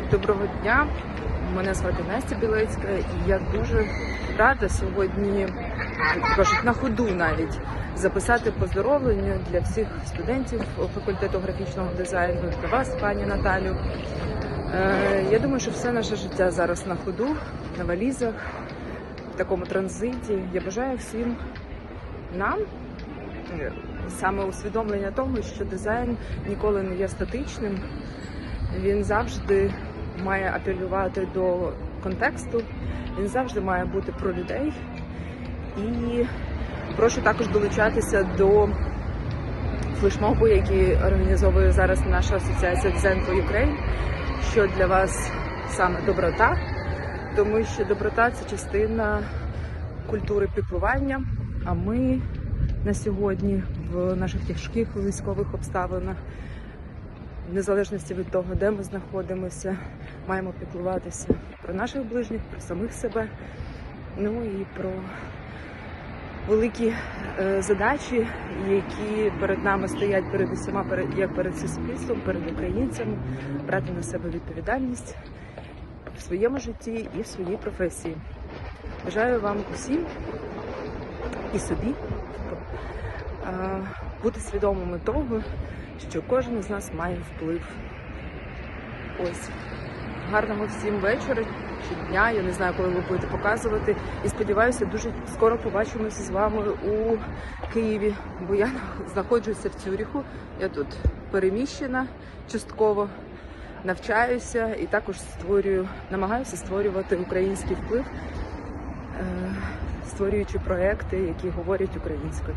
Всім доброго дня. Мене звати Настя Білецька, і я дуже рада сьогодні, кажуть, на ходу навіть записати поздоровлення для всіх студентів факультету графічного дизайну, для вас, пані Наталю. Е, Я думаю, що все наше життя зараз на ходу, на валізах, в такому транзиті. Я бажаю всім нам е, саме усвідомлення того, що дизайн ніколи не є статичним. Він завжди має апелювати до контексту, він завжди має бути про людей. І прошу також долучатися до флешмобу, який організовує зараз наша асоціація Design for Ukraine, що для вас саме доброта, тому що доброта це частина культури піклування. А ми на сьогодні в наших тяжких військових обставинах в незалежності від того, де ми знаходимося, маємо піклуватися про наших ближніх, про самих себе, ну і про великі е, задачі, які перед нами стоять перед усіма, перед як перед суспільством, перед українцями, брати на себе відповідальність в своєму житті і в своїй професії. Бажаю вам усім і собі е, бути свідомими того, що кожен із нас має вплив. Ось. Гарного всім вечора чи дня. Я не знаю, коли ви будете показувати. І сподіваюся, дуже скоро побачимося з вами у Києві, бо я знаходжуся в Цюріху. Я тут переміщена частково, навчаюся і також створюю, намагаюся створювати український вплив, е, створюючи проекти, які говорять українською.